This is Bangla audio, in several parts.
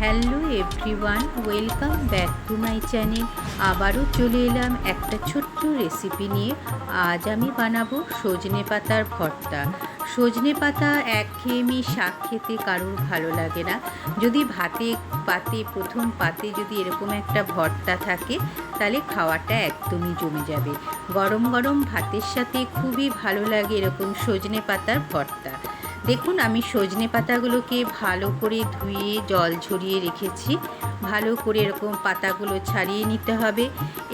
Hello everyone, welcome back to my channel. আবারও চলে এলাম একটা ছোট্ট রেসিপি নিয়ে। আজ আমি বানাবো সজনে পাতার ভর্তা। সজনে পাতা একঘেয়েমি শাক খেতে কারোর ভালো লাগে না। যদি ভাতে, পাতে, প্রথম পাতে যদি এরকম একটা ভর্তা থাকে, তাহলে খাওয়াটা একদমই জমে যাবে। গরম গরম ভাতের সাথে খুবই ভালো লাগে এরকম সজনে পাতার ভর্তা। দেখুন, আমি সজনে পাতাগুলোকে ভালো করে ধুয়ে, জল ঝরিয়ে রেখেছি। ভালো করে এরকম পাতাগুলো ছাড়িয়ে নিতে হবে।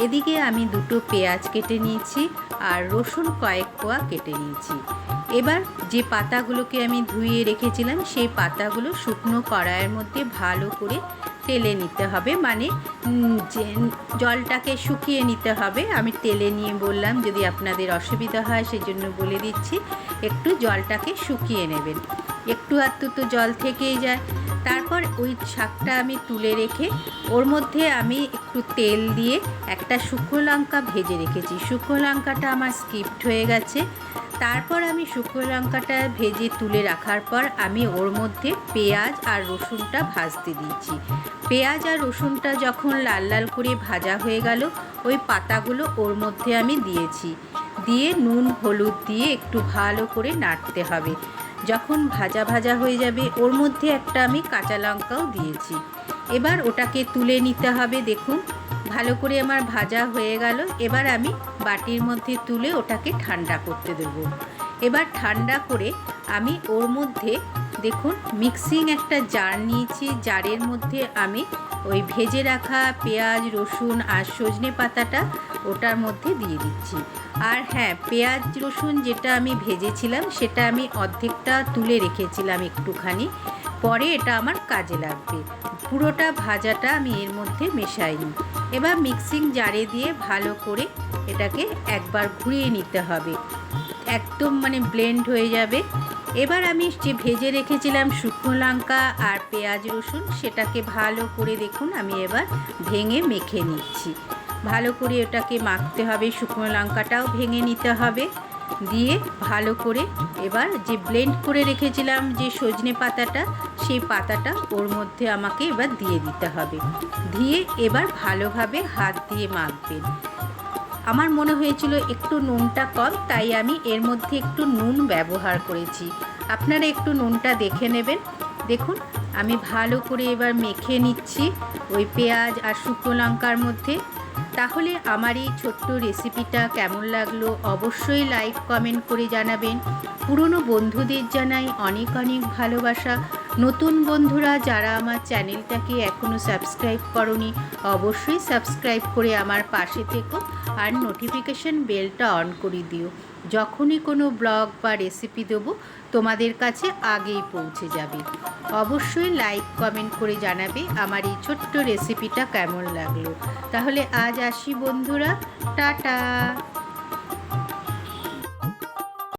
এদিকে আমি দুটো পেঁয়াজ কেটে নিয়েছি আর রসুন কয়েক কোয়া কেটে নিয়েছি। এবার যে পাতাগুলোকে আমি ধুয়ে রেখেছিলাম, সেই পাতাগুলো শুকনো কড়াইয়ের মধ্যে ভালো করে তেলে নিতে হবে। মানে যে জলটাকে শুকিয়ে নিতে হবে। আমি তেলে নিয়ে বললাম, যদি আপনাদের অসুবিধা হয় সেই জন্য বলে দিচ্ছি, একটু জলটাকে শুকিয়ে নেবেন। একটু আধটু তো জল থেকেই যায়। তারপর ওই শাকটা আমি তুলে রেখে, ওর মধ্যে আমি একটু তেল দিয়ে একটা শুকনো লঙ্কা ভেজে রেখেছি। শুকনো লঙ্কাটা আমার স্কিপড হয়ে গেছে। তারপর আমি শুকনো লঙ্কাটা ভেজে তুলে রাখার পর আমি ওর মধ্যে পেঁয়াজ আর রসুনটা ভাজতে দিয়েছি পেঁয়াজ আর রসুনটা যখন লাল লাল করে ভাজা হয়ে গেল, ওই পাতাগুলো ওর মধ্যে আমি দিয়েছি। দিয়ে নুন, হলুদ দিয়ে একটু ভালো করে নাড়তে হবে। যখন ভাজা ভাজা হয়ে যাবে, ওর মধ্যে একটা আমি কাঁচা লঙ্কাও দিয়েছি। এবার ওটাকে তুলে নিতে হবে, দেখুন। ভালো করে আমার ভাজা হয়ে গেল, এবার আমি বাটির মধ্যে তুলে ওটাকে ঠান্ডা করতে দেবো। এবার ঠান্ডা করে আমি ওর মধ্যে দেখুন মিক্সিং একটা জার নিয়েছি। জারের মধ্যে আমি ওই ভেজে রাখা পেঁয়াজ, রসুন আর সজনে পাতাটা ওটার মধ্যে দিয়ে দিচ্ছি। আর হ্যাঁ পেঁয়াজ, রসুন যেটা আমি ভেজেছিলাম, সেটা আমি অর্ধেকটা তুলে রেখেছিলাম একটুখানি। পরে এটা আমার কাজে লাগবে। পুরোটা ভাজাটা আমি এর মধ্যে মেশাইনি। এবার মিক্সিং জারে দিয়ে ভালো করে এটাকে একবার ঘুরিয়ে নিতে হবে। একদম মানে ব্লেন্ড হয়ে যাবে। এবার আমি যে ভেজে রেখেছিলাম শুকনো লঙ্কা আর পেঁয়াজ রসুন। সেটাকে ভালো করে দেখুন, আমি এবার ভেঙে মেখে নিচ্ছি। ভালো করে ওটাকে মাখতে হবে, শুকনো লঙ্কাটাও ভেঙে নিতে হবে। দিয়ে ভালো করে এবার যে ব্লেন্ড করে রেখেছিলাম যে সজনে পাতাটা, সেই পাতাটা ওর মধ্যে আমাকে এবার দিয়ে দিতে হবে। দিয়ে এবার ভালোভাবে হাত দিয়ে মাখবেন। আমার মনে হয়েছিল একটু নুনটা কম, তাই আমি এর মধ্যে একটু নুন ব্যবহার করেছি। আপনারা একটু নুনটা দেখে নেবেন। দেখুন, আমি ভালো করে এবার মেখে নিচ্ছি ওই পেঁয়াজ আর শুকনো লঙ্কার মধ্যে। তাহলে আমার এই ছোট্ট রেসিপিটা কেমন লাগল অবশ্যই লাইক, কমেন্ট করে জানাবেন। পুরনো বন্ধুদের জানাই অনেক অনেক ভালোবাসা। নতুন বন্ধুরা, যারা আমার চ্যানেলটাকে এখনও সাবস্ক্রাইব করনি, অবশ্যই সাবস্ক্রাইব করে আমার পাশে থেকো আর নোটিফিকেশন বেলটা অন করে দিও। যখনই কোনো ব্লগ বা রেসিপি দেবো, তোমাদের কাছে আগেই পৌঁছে যাবে। অবশ্যই লাইক কমেন্ট করে জানাবে আমার এই ছোট্ট রেসিপিটা কেমন লাগল। তাহলে আজ আসি বন্ধুরা, টাটা!